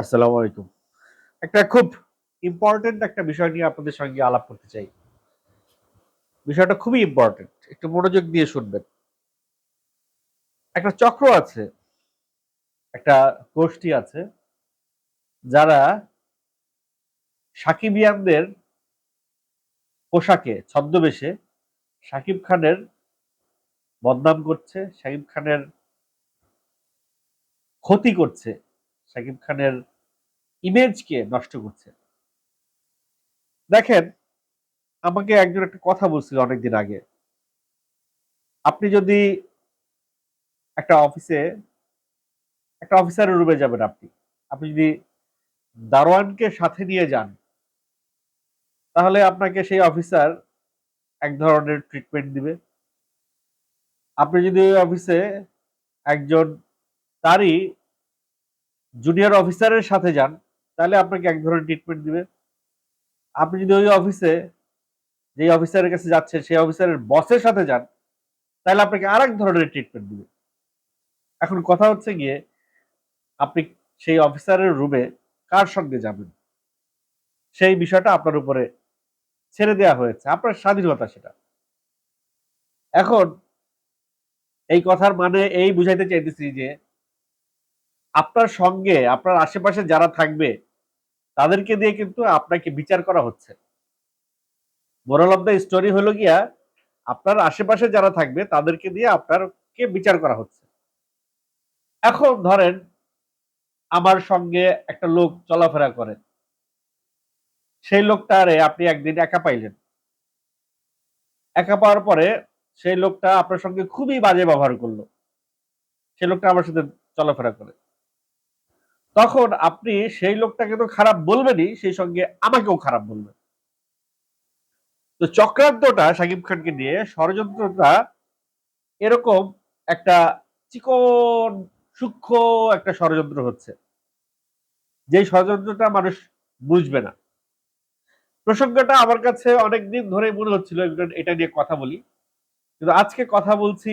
আসসালামু আলাইকুম। একটা খুব ইম্পর্টেন্ট একটা বিষয় নিয়ে আপনাদের সঙ্গে আলাপ করতে চাই। বিষয়টা খুবই ইম্পর্টেন্ট একটু মনোযোগ দিয়ে শুনবেন। একটা চক্র আছে, একটা গোষ্ঠী আছে, যারা সাকিবিয়ানদের পোশাকে, ছদ্মবেশে সাকিব খানের বদনাম করছে, সাকিব খানের ক্ষতি করছে। সাকিব খানের ইমেজকে নষ্ট করছে। দেখেন, আমাকে একজন একটা কথা বলছিল অনেকদিন আগে। আপনি যদি একটা অফিসে একটা অফিসারের রুমে যাবেন আপনি আপনি যদি দারোয়ানকে সাথে নিয়ে যান, তাহলে আপনাকে সেই অফিসার এক ধরনের ট্রিটমেন্ট দিবে। আপনি যদি ওই অফিসে একজন তারই জুনিয়র অফিসারের সাথে যান, তাহলে আপনাকে এক ধরনের ট্রিটমেন্ট দিবে। আপনি যদি ওই অফিসে যে অফিসারের কাছে যাচ্ছেন, সেই অফিসারের বসের সাথে যান, তাহলে আপনাকে আরেক ধরনের ট্রিটমেন্ট দিবে। এখন কথা হচ্ছে গিয়ে, আপনি সেই অফিসারের রুমে কার সঙ্গে যাবেন? সেই বিষয়টা আপনার উপরে ছেড়ে দেওয়া হয়েছে। আপনার স্বাধীনতা সেটা। এখন এই কথার মানে এই বুঝাইতে চাইতেছি যে আপনার সঙ্গে, আপনার আশেপাশে যারা থাকবে, তাদেরকে দিয়ে কিন্তু আপনাকে বিচার করা হচ্ছে। মোরাল অফ দ্য স্টোরি হলো গিয়া, আপনার আশেপাশে যারা থাকবে, তাদেরকে দিয়ে আপনারকে বিচার করা হচ্ছে। এখন ধরেন, আমার সঙ্গে একটা লোক চলাফেরা করে। সেই লোকটারে আপনি একদিন একা পাইলেন। একা পাওয়ার পরে সেই লোকটা আপনার সঙ্গে খুবই বাজে ব্যবহার করল। সেই লোকটা আমার সাথে চলাফেরা করে। তখন আপনি সেই লোকটাকে তো খারাপ বলবেনই, সেই সঙ্গে আমাকেও খারাপ বলবেন। তো চক্রান্তটা সাকিব খানকে নিয়ে ষড়যন্ত্রটা এরকম একটা চিকন, সূক্ষ্ম একটা ষড়যন্ত্র হচ্ছে। যে ষড়যন্ত্রটা মানুষ বুঝবে না। প্রসঙ্গটা আমার কাছে অনেকদিন ধরে মনে হচ্ছিল এটা নিয়ে কথা বলি। কিন্তু আজকে কথা বলছি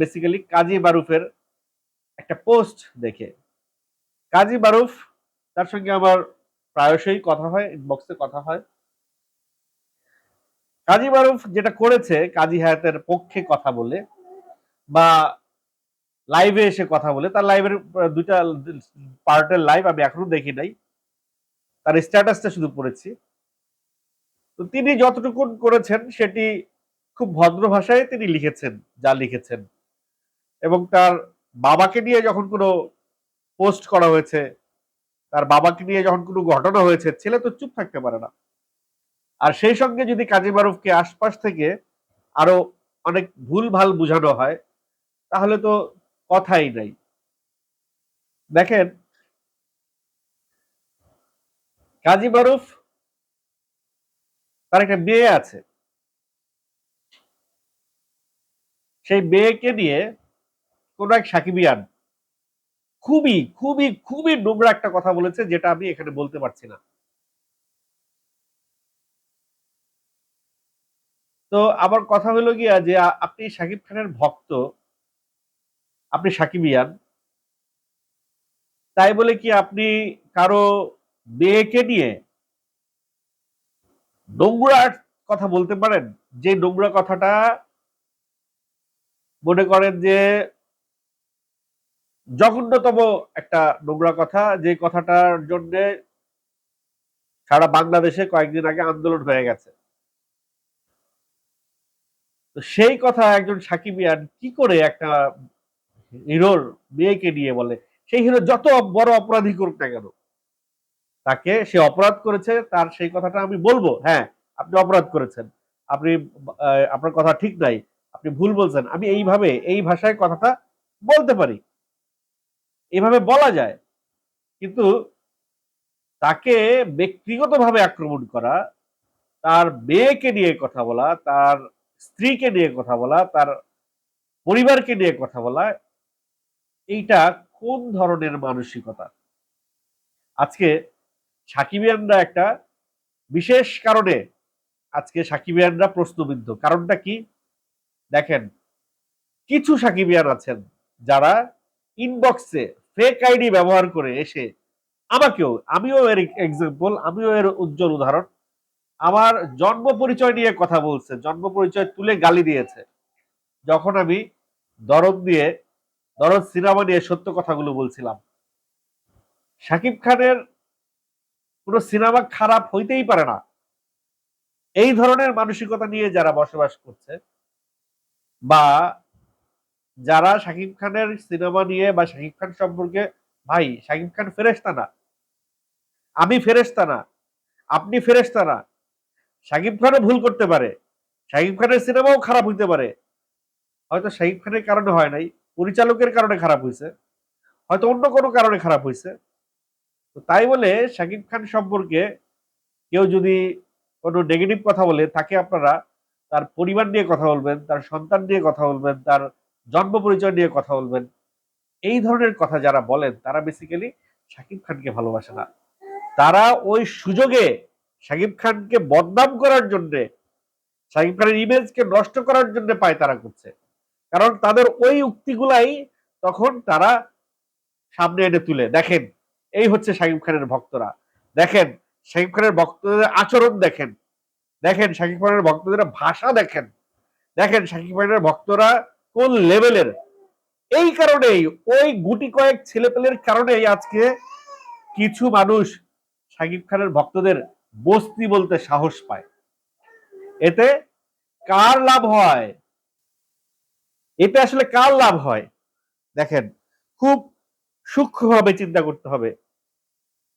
বেসিক্যালি কাজী বারুফের একটা পোস্ট দেখে। কাজী বারুফ, তার সঙ্গে আমার প্রায়শই কথা হয় ইনবক্সে কথা হয়। কাজী মারুফ যেটা করেছে, কাজী হায়াতের পক্ষে কথা বলে বা লাইভে এসে কথা বলে, তার লাইভের দুইটা পার্টের লাইভ আমি এখনও দেখি নাই। তার স্ট্যাটাসটা শুধু পড়েছি। তো তিনি যতটুকু করেছেন, সেটি খুব ভদ্র ভাষায় তিনি লিখেছেন, যা লিখেছেন। এবং তার বাবাকে নিয়ে যখন কোনো পোস্ট করা হয়েছে। তার বাবাকে নিয়ে যখন কোনো ঘটনা হয়েছে, ছেলে তো চুপ থাকতে পারে না। আর সেই সঙ্গে যদি কাজী মারুফকে আশপাশ থেকে আরও অনেক ভুল ভালো বুঝানো হয়, তাহলে তো কথাই নাই। দেখেন, কাজী মারুফ তার একটা মেয়ে আছে। সেই মেয়েকে নিয়ে কোন এক সাকিবিয়ান খুবই খুবই খুবই নোংরা একটা কথা বলেছে, যেটা আমি এখানে বলতে পারছি না। তো আমার কথা হলো গিয়া যে আপনি সাকিব খানের ভক্ত, আপনি সাকিবিয়ান, তাই বলে কি আপনি কারও মেয়েকে নিয়ে নোংরা কথা বলতে পারেন? যে নোংরা কথাটা মনে করেন যে জঘন্যতম একটা নোংরা কথা, যে কথাটার জন্য সারা বাংলাদেশে কয়েকদিন আগে আন্দোলন হয়ে গেছে। তো সেই কথা একজন সাকিবিয়ান কি করে একটা হিরোর মেয়েকে নিয়ে বলে, সেই হিরো যত বড় অপরাধী করুক না কেন, তাকে সে অপরাধ করেছে, তার সেই কথাটা আমি বলব হ্যাঁ আপনি অপরাধ করেছেন, আপনি আপনার কথা ঠিক নাই, আপনি ভুল বলছেন, আমি এইভাবে, এই ভাষায় কথাটা বলতে পারি। এভাবে বলা যায়। কিন্তু তাকে ব্যক্তিগতভাবে আক্রমণ করা, তার মেয়েকে নিয়ে কথা বলা, তার স্ত্রীকে নিয়ে কথা বলা, তার পরিবারকে নিয়ে কথা বলা, এইটা কোন ধরনের মানসিকতা? আজকে সাকিবিয়ানরা একটা বিশেষ কারণে আজকে সাকিবিয়ানরা প্রশ্নবিদ্ধ। কারণটা কি? দেখেন, কিছু সাকিবিয়ান আছেন যারা ইনবক্সে ফেক আইডি ব্যবহার করে এসে আমাকেও, আমিও এর এক্সাম্পল আমিও এর উজ্জ্বল উদাহরণ, আমার জন্ম পরিচয় নিয়ে কথা বলছে, জন্ম পরিচয় তুলে গালি দিয়েছে। যখন আমি দরদ দিয়ে, দরদ সিনেমা নিয়ে সত্য কথাগুলো বলছিলাম, শাকিব খানের কোনো সিনেমা খারাপ হইতেই পারে না। এই ধরনের মানসিকতা নিয়ে যারা বসবাস করছে বা যারা শাকিব খানের সিনেমা নিয়ে বা শাকিব খান সম্পর্কে, ভাই, শাকিব খান ফেরেস্তা না। আমি ফেরেস্তা না। আপনি ফেরেস্তা না। শাকিব খানও ভুল করতে পারে। শাকিব খানের সিনেমাও খারাপ হইতে পারে। হয়তো শাকিব খানের কারণে হয় নাই, পরিচালকের কারণে খারাপ হয়েছে হয়তো অন্য কোনো কারণে খারাপ হয়েছে তো তাই বলে শাকিব খান সম্পর্কে কেউ যদি কোনো নেগেটিভ কথা বলে, তাকে আপনারা তার পরিবার নিয়ে কথা বলবেন, তার সন্তান নিয়ে কথা বলবেন, তার জন্ম পরিচয় নিয়ে কথা বলবেন। এই ধরনের কথা যারা বলেন, তারা বেসিক্যালি শাকিব খানকে ভালোবাসে না। তারা ওই সুযোগে শাকিব খানকে বদনাম করার জন্যে শাকিব খানের ইমেজকে নষ্ট করার জন্য পায় তারা করছে। কারণ তাদের ওই উক্তিগুলাই তখন তারা সামনে এনে তুলে। দেখেন, এই হচ্ছে শাকিব খানের ভক্তরা। দেখেন শাকিব খানের ভক্তদের আচরণ দেখেন। দেখেন শাকিব খানের ভক্তদের ভাষা দেখেন। দেখেন শাকিব খানের ভক্তরা কোন লেভেলের? এই কারণেই, ওই গুটি কয়েক ছেলেপেলের কারণেই আজকে কিছু মানুষ শাকিব খানের ভক্তদের বস্তি বলতে সাহস পায়। এতে কার লাভ হয়? এতে আসলে কার লাভ হয়? দেখেন, খুব সূক্ষ্মভাবে চিন্তা করতে হবে।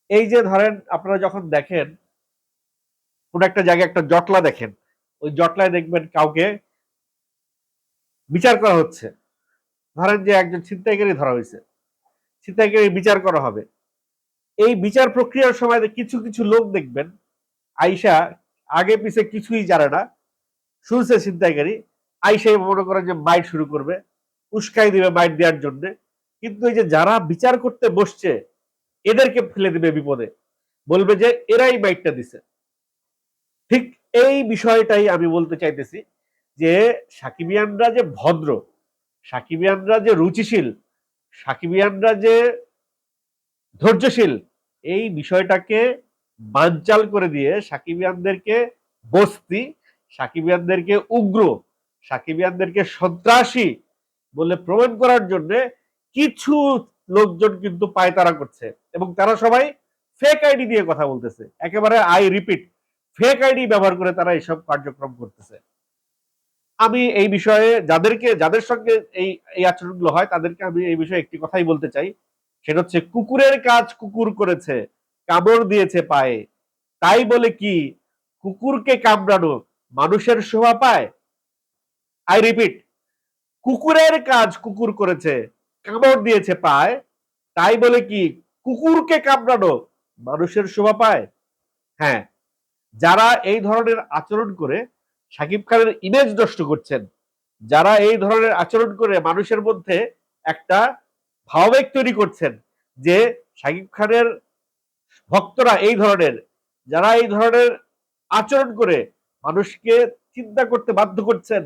এই যে ধরেন, আপনারা যখন দেখেন, কোন একটা জায়গায় একটা জটলা দেখেন, ওই জটলায় দেখবেন কাউকে বিচার করা হচ্ছে। ধরেন যে একজন ছিনতাইকারী ধরা হয়েছে। ছিনতাইকারী বিচার করা হবে। এই বিচার প্রক্রিয়ার সময় কিছু কিছু লোক দেখবেন আইসা আগে পিছে কিছুই জানে না। শুনছে ছিনতাইকারী আইসাই মনে করেন যে মাইট শুরু করবে উস্কাই দিবে মাইট দেওয়ার জন্য। কিন্তু এই যে যারা বিচার করতে বসছে, এদেরকে ফেলে দিবে বিপদে। বলবে যে, এরাই মাইটটা দিছে। ঠিক এই বিষয়টাই আমি বলতে চাইতেছি। যে সাকিবিয়ানরা যে ভদ্র, সাকিবিয়ানরা যে রুচিশীল, সাকিবিয়ানরা যে ধৈর্যশীল, এই বিষয়টাকে বানচাল করে দিয়ে সাকিবিয়ানদেরকে বস্তি, সাকিবিয়ানদেরকে উগ্র, সাকিবিয়ানদেরকে সন্ত্রাসী বলে প্রমাণ করার জন্য কিছু লোকজন কিন্তু পায়তারা করছে এবং তারা সবাই ফেক আইডি দিয়ে কথা বলতেছে। একেবারে আই রিপিট ফেক আইডি ব্যবহার করে তারা এইসব কার্যক্রম করতেছে। আমি এই বিষয়ে যাদেরকে, যাদের সঙ্গে এই এই আচরণগুলো হয়, তাদেরকে আমি এই বিষয়ে একটি কথাই বলতে চাই। সেটা হচ্ছে, কুকুরের কাজ কুকুর করেছে, কামড় দিয়েছে পায়ে। তাই বলে কি, কুকুরকে কামড়ানো মানুষের শোভা পায়? আই রিপিট কুকুরের কাজ কুকুর করেছে, কামড় দিয়েছে পায়। তাই বলে কি, কুকুরকে কামড়ানো মানুষের শোভা পায়? হ্যাঁ যারা এই ধরনের আচরণ করে সাকিব খানের ইমেজ নষ্ট করছেন। যারা এই ধরনের আচরণ করে মানুষের মধ্যে একটা ভাবাবেগ তৈরি করছেন যে সাকিব খানের ভক্তরা এই ধরনের, যারা এই ধরনের আচরণ করে মানুষকে চিন্তা করতে বাধ্য করছেন,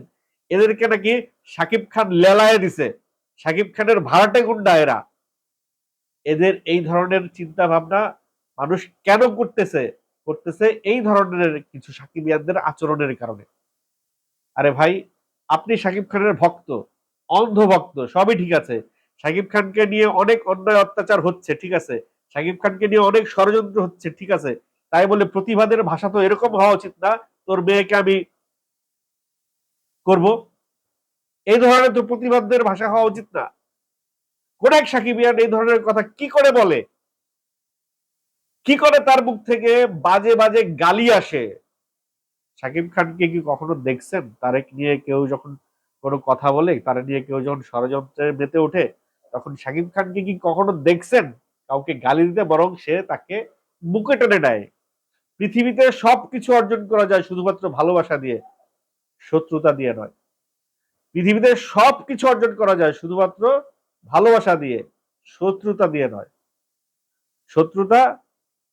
এদেরকে নাকি সাকিব খান লেলায় দিছে। সাকিব খানের ভাড়াটে গুন্ডা এরা। এদের এই ধরনের চিন্তা ভাবনা মানুষ কেন করতেছে? করতেছে এই ধরনের কিছু সাকিবিয়ানদের আচরণের কারণে। আরে ভাই, আপনি সাকিব খানের ভক্ত অন্ধ ভক্ত সবই ঠিক আছে। সাকিব খানকে নিয়ে অনেক অন্যায় অত্যাচার হচ্ছে, ঠিক আছে। সাকিব খানকে নিয়ে অনেক ষড়যন্ত্র হচ্ছে, ঠিক আছে। তাই বলে প্রতিবাদের ভাষা তো এরকম হওয়া উচিত না, তোর মেয়েকে আমি করব। এই ধরনের তো প্রতিবাদের ভাষা হওয়া উচিত না। কোন এক সাকিবিয়ান এই ধরনের কথা কি করে বলে? কি করে তার মুখ থেকে বাজে বাজে গালি আসে? সাকিব খানকে কি কখনো দেখছেন? তারেক নিয়ে কেউ যখন কোনো কথা বলে তারা নিয়ে কেউ যখন ষড়যন্ত্রে মেতে ওঠে, তখন সাকিব খানকে কি কখনো দেখছেন? কাউকে গালি দিতে বরং সে তাকে বুকে টেনে নেয়। পৃথিবীতে সবকিছু অর্জন করা যায় শুধুমাত্র ভালোবাসা দিয়ে, শত্রুতা দিয়ে নয়। পৃথিবীতে সবকিছু অর্জন করা যায় শুধুমাত্র ভালোবাসা দিয়ে, শত্রুতা দিয়ে নয়। শত্রুতা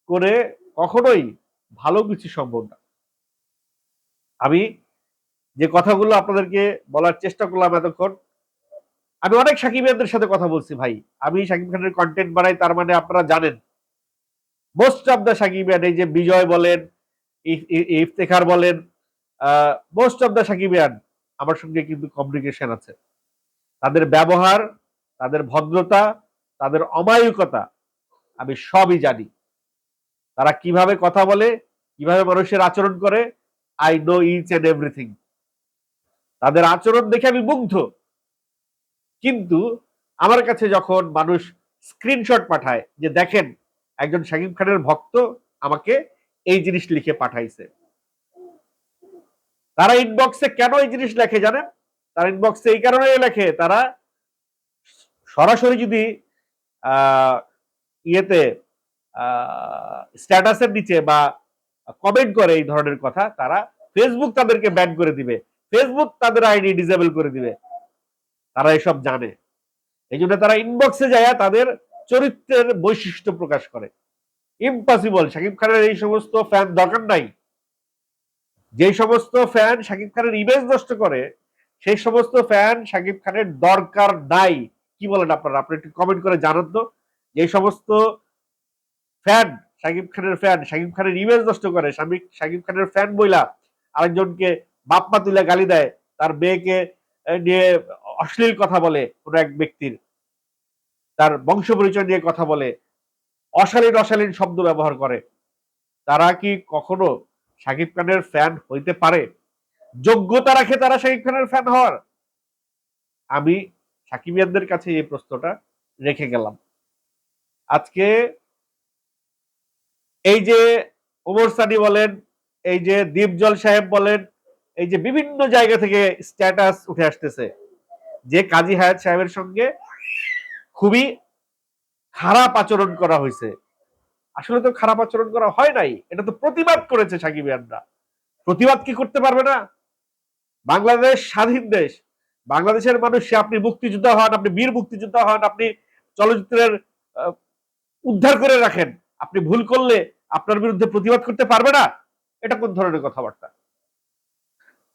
করে কখনোই ভালো কিছু সম্ভব না। আমি যে কথাগুলো আপনাদেরকে বলার চেষ্টা করলাম এতক্ষণ, আমি অনেক সাকিবিয়ানদের সাথে কথা বলছি ভাই। আমি সাকিব খানের কন্টেন্ট বানাই, তার মানে আপনারা জানেন। মোস্ট অফ দ্য সাকিবিয়ান এই যে বিজয় বলেন ইফতেখার বলেন মোস্ট অফ দ্য সাকিবিয়ান আমার সঙ্গে কিন্তু কমিউনিকেশন আছে। তাদের ব্যবহার, তাদের ভদ্রতা, তাদের অমায়িকতা আমি সবই জানি। তারা কীভাবে কথা বলে, কীভাবে মানুষের আচরণ করে I know each and everything তাদের আচরণ দেখে আমি মুগ্ধ। কিন্তু আমার কাছে যখন মানুষ স্ক্রিনশট পাঠায় যে দেখেন, একজন শাকিব খানের ভক্ত আমাকে এই জিনিস লিখে পাঠাইছে। তারা ইনবক্সে কেন এই জিনিস লেখে জানেন? তারা ইনবক্সে এই কারণে লেখে, তারা সরাসরি যদি ইয়েতে স্ট্যাটাসের নিচে বা কমেন্ট করে এই ধরনের কথা, তারা ফেসবুক তাদেরকে ব্যান করে দিবে। ফেসবুক তাদের আইডি ডিসেবল করে দিবে। তারা এসব জানে। এই জন্য তারা ইনবক্সে যায় তাদের চরিত্রের বৈশিষ্ট্য প্রকাশ করে। ইম্পসিবল শাকিব খানের এই সমস্ত ফ্যান দরকার নাই। যে সমস্ত ফ্যান শাকিব খানের ইমেজ নষ্ট করে, সেই সমস্ত ফ্যান শাকিব খানের দরকার নাই। কি বলেন আপনারা? আপনি একটু কমেন্ট করে জানান তো। যে সমস্ত ফ্যান শাকিব খানের ফ্যান শাকিব খানের ইমেজ নষ্ট করে। শাকিব শাকিব খানের ফ্যান বইলা আরেকজনকে বাপমা তুলে গালি দেয়, তার মেয়েকে নিয়ে অশ্লীল কথা বলে কোন এক ব্যক্তির। তার বংশ পরিচয় নিয়ে কথা বলে, অশালীন অশালীন শব্দ ব্যবহার করে। তারা কি কখনো শাকিব খানের ফ্যান হইতে পারে? যোগ্যতা রাখে তারা শাকিব খানের ফ্যান হওয়ার? আমি সাকিবিয়ানদের কাছে এই প্রশ্নটা রেখে গেলাম। আজকে এই যে ওমর সানি বলেন, এই যে দীপজল সাহেব বলেন, এই যে বিভিন্ন জায়গা থেকে স্ট্যাটাস উঠে আসতেছে। যে কাজী হায়াত সাহেবের সঙ্গে খুবই খারাপ আচরণ করা হয়েছে। আসলে তো খারাপ আচরণ করা হয় নাই, এটা তো প্রতিবাদ করেছে সাকিবিয়ানরা প্রতিবাদ কি করতে পারবে না? বাংলাদেশ স্বাধীন দেশ। বাংলাদেশের মানুষ আপনি মুক্তিযোদ্ধা হন, আপনি বীর মুক্তিযোদ্ধা হন, আপনি চলচ্চিত্রের উদ্ধার করে রাখেন। আপনি ভুল করলে আপনার বিরুদ্ধে প্রতিবাদ করতে পারবে না? এটা কোন ধরনের কথাবার্তা?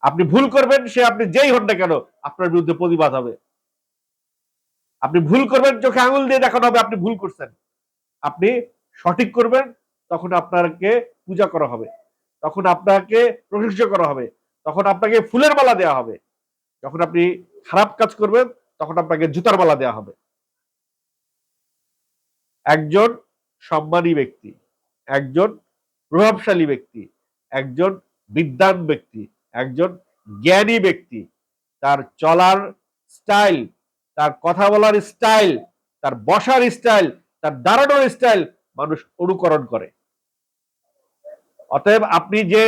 আপনি ভুল করবেন, সে আপনি যেই হন না কেন, আপনার বিরুদ্ধে প্রতিবাদ হবে। আপনি ভুল করবেন, চোখে আঙুল দিয়ে দেখানো হবে, আপনি ভুল করছেন। আপনি সঠিক করবেন, তখন আপনাকে পূজা করা হবে। তখন আপনাকে প্রশংসা করা হবে। তখন আপনাকে ফুলের মালা দেওয়া হবে। যখন আপনি খারাপ কাজ করবেন, তখন আপনাকে জুতার মালা দেওয়া হবে। একজন সম্মানী ব্যক্তি। একজন প্রভাবশালী ব্যক্তি, একজন বিদ্যান ব্যক্তি, একজন জ্ঞানী ব্যক্তি, তার চলার স্টাইল, তার কথা বলার স্টাইল, তার বসার স্টাইল, তার দাঁড়ানোর স্টাইল মানুষ অনুকরণ করে। অতএব আপনি যে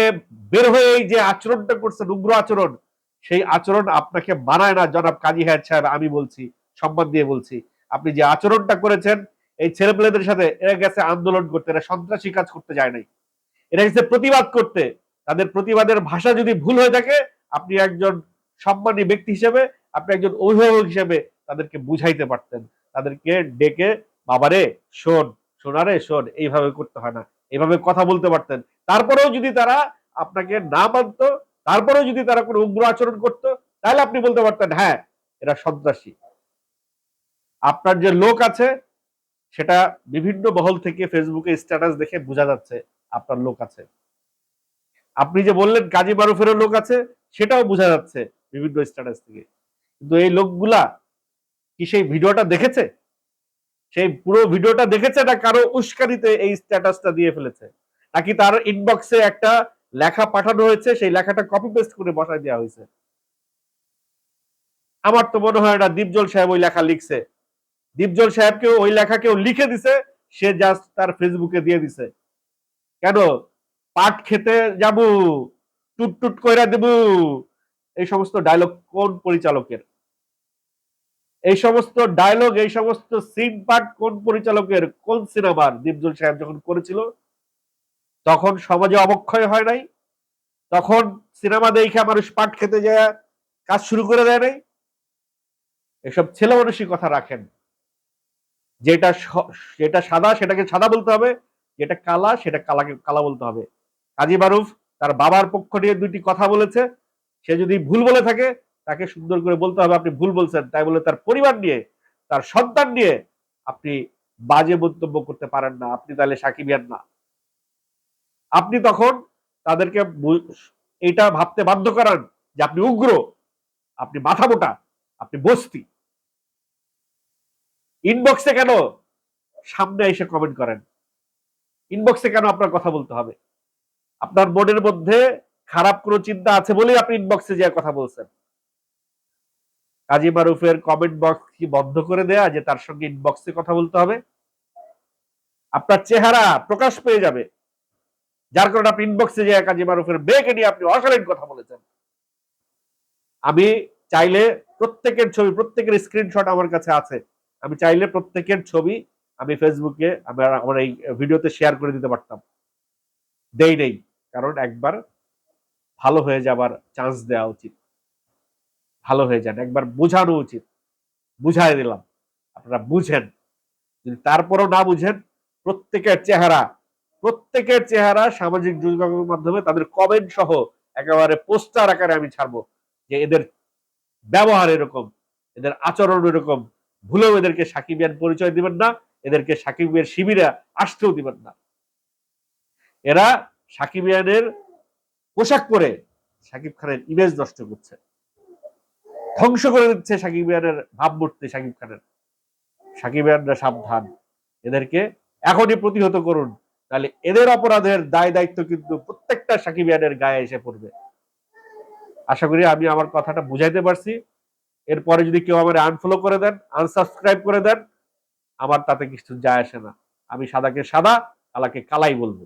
বের হয়ে এই যে আচরণটা করছেন, উগ্র আচরণ, সেই আচরণ আপনাকে মানায় না। জনাব কাজী হায়াত সাহেব আমি বলছি, সম্মান দিয়ে বলছি। আপনি যে আচরণটা করেছেন এই ছেলেপেলেদের সাথে এরা গেছে আন্দোলন করতে, এরা সন্ত্রাসী কাজ করতে যায় নাই। এরা গেছে প্রতিবাদ করতে। তাদের প্রতিবাদের ভাষা যদি ভুল হয়ে থাকে, আপনি একজন সম্মানী ব্যক্তি হিসেবে, আপনি একজন অভিভাবক হিসেবে তাদেরকে বুঝাইতে পারতেন। তাদেরকে ডেকে, বাবারে, শোন শোনারে শোন, এইভাবে করতে হয় না। এইভাবে কথা বলতে পারতেন। তারপরেও যদি তারা আপনাকে না মানত, তারপরেও যদি তারা কোনো উগ্র আচরণ করতো, তাহলে আপনি বলতে পারতেন হ্যাঁ এরা সন্ত্রাসী। আপনার যে লোক আছে সেটা বিভিন্ন মহল থেকে ফেসবুকে স্ট্যাটাস দেখে বোঝা যাচ্ছে আপনার লোক আছে। আপনি যে বললেন কাজী মারুফেরও লোক আছে, সেটাও বোঝা যাচ্ছে বিভিন্ন স্ট্যাটাস থেকে। কিন্তু এই লোকগুলা কি সেই ভিডিওটা দেখেছে? সেই পুরো ভিডিওটা দেখেছে না কারও উস্কানিতে এই স্ট্যাটাসটা দিয়ে ফেলেছে? নাকি তার ইনবক্সে একটা লেখা পাঠানো হয়েছে, সেই লেখাটা কপি পেস্ট করে বসায় দেওয়া হয়েছে? আমার তো মনে হয় না দীপজল সাহেব ওই লেখা লিখছে। দীপজল সাহেবকে ওই লেখা কেউ লিখে দিছে, সে জাস্ট তার ফেসবুকে দিয়ে দিছে। কেন? পাট খেতে যাব, টুট টুট কইরা দেব। এই সমস্ত ডায়লগ কোন পরিচালকের? এই সমস্ত ডায়লগ এই সমস্ত সিন পার্ট কোন পরিচালকের? কোন সিনেমার? দীপজল সাহেব যখন করেছিল, তখন সমাজে অবক্ষয় হয় নাই। তখন সিনেমা দেখে মানুষ পাট খেতে যায়, কাজ শুরু করে দেয় নাই। এসব ছেলে মানুষই কথা রাখেন। যেটা যেটা সাদা সেটাকে সাদা বলতে হবে, যেটা কালা সেটা কালাকে, কালা বলতে হবে। কাজী মারুফ তার বাবার পক্ষ নিয়ে দুইটি কথা বলেছে। সে যদি ভুল বলে থাকে, তাকে সুন্দর করে বলতে হবে, আপনি ভুল বলছেন। তাই বলে তার পরিবার নিয়ে, তার সন্তান নিয়ে আপনি বাজে মন্তব্য করতে পারেন না। আপনি তাহলে সাকিবিয়ান না। আপনি তখন তাদেরকে এটা ভাবতে বাধ্য করান যে আপনি উগ্র, আপনি মাথা মোটা, আপনি বস্তি। ইনবক্সে কেন? সামনে এসে কমেন্ট করেন। ইনবক্সে কেন আপনার কথা বলতে হবে? আপনার মনের মধ্যে খারাপ কোনো চিন্তা আছে বলেই আপনি ইনবক্সে যে কথা বলছেন। কাজী মারুফের কমেন্ট বক্স কি বন্ধ করে দেয়া যে তার সঙ্গে ইনবক্সে কথা বলতে হবে? আপনার চেহারা প্রকাশ পেয়ে যাবে। যার কারণে আপনি ইনবক্সে যে কাজী মারুফের মেয়েকে নিয়ে আপনি অশালীন কথা বলেছেন। আমি চাইলে প্রত্যেকের ছবি, প্রত্যেকের স্ক্রিনশট আমার কাছে আছে। আমি চাইলে প্রত্যেকের ছবি আমি ফেসবুকে আমার আমার এই ভিডিওতে শেয়ার করে দিতে পারতাম। দেই নেই, কারণ একবার ভালো হয়ে যাবার চান্স দেওয়া উচিত। ভালো হয়ে যান, একবার বোঝানো উচিত। বুঝাই দিলাম, আপনারা বুঝেন। যদি তারপরও না বুঝেন, প্রত্যেকের চেহারা প্রত্যেকের চেহারা সামাজিক যোগাযোগের মাধ্যমে তাদের কমেন্ট সহ একেবারে পোস্টার আকারে আমি ছাড়বো যে এদের ব্যবহার এরকম, এদের আচরণ এরকম ভুলেও এদেরকে সাকিবিয়ান পরিচয় দিবেন না, এদেরকে সাকিবিয়ান শিবিরে আসতেও দিবেন না। এরা সাকিবিয়ানের পোশাক পরে সাকিব খানের ইমেজ নষ্ট করছে। ধ্বংস করে দিচ্ছে সাকিবিয়ানের ভাবমূর্তি সাকিব খানের। সাকিবিয়ানরা সাবধান। এদেরকে এখনই প্রতিহত করুন, তাহলে এদের অপরাধের দায় দায়িত্ব কিন্তু প্রত্যেকটা সাকিবিয়ানের গায়ে এসে পড়বে। আশা করি আমি আমার কথাটা বুঝাইতে পারছি। এরপরে যদি কেউ আমার আনফলো করে দেন আনসাবস্ক্রাইব করে দেন, আমার তাতে কিছু যায় আসে না। আমি সাদাকে সাদা কালাকে কালাই বলব।